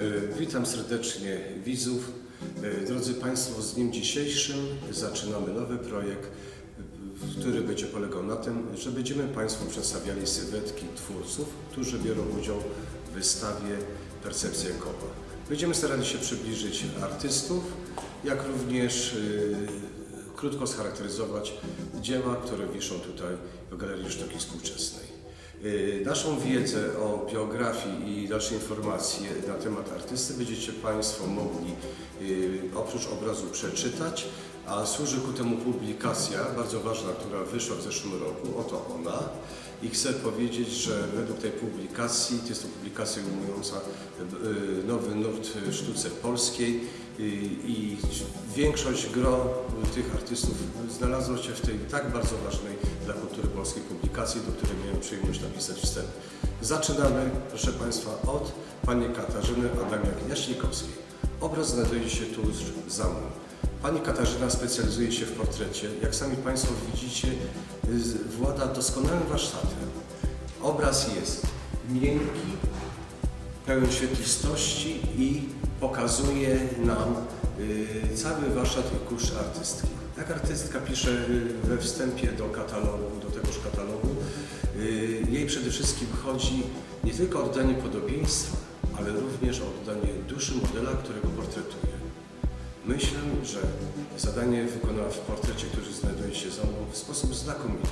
E, Witam serdecznie widzów. E, Drodzy Państwo, z dniem dzisiejszym zaczynamy nowy projekt, który będzie polegał na tym, że będziemy Państwu przedstawiali sylwetki twórców, którzy biorą udział w wystawie Percepcja Koła. Będziemy starali się przybliżyć artystów, jak również e, krótko scharakteryzować dzieła, które wiszą tutaj w Galerii Sztuki Współczesnej. Y, Naszą wiedzę o biografii i dalsze informacje na temat artysty będziecie Państwo mogli y, oprócz obrazu przeczytać, a służy ku temu publikacja bardzo ważna, która wyszła w zeszłym roku, oto ona. I chcę powiedzieć, że według tej publikacji, to jest to publikacja ujmująca y, nowy nurt w sztuce polskiej y, i większość gro tych artystów znalazło się w tej tak bardzo ważnej dla kultury polskiej publikacji, do której miałem przyjemność napisać wstęp. Zaczynamy, proszę Państwa, od pani Katarzyny Adamiak-Jaśnikowskiej. Obraz znajduje się tu za mną. Pani Katarzyna specjalizuje się w portrecie. Jak sami Państwo widzicie, włada doskonałym warsztatem. Obraz jest miękki, pełen świetlistości i pokazuje nam y, cały warsztat i kurz artystki. Jak artystka pisze y, we wstępie do katalogu, do tegoż katalogu, y, jej przede wszystkim chodzi nie tylko o oddanie podobieństwa, ale również o oddanie duszy modela, którego portretuje. Myślę, że zadanie wykonała w portrecie, który znajduje się za mną w sposób znakomity.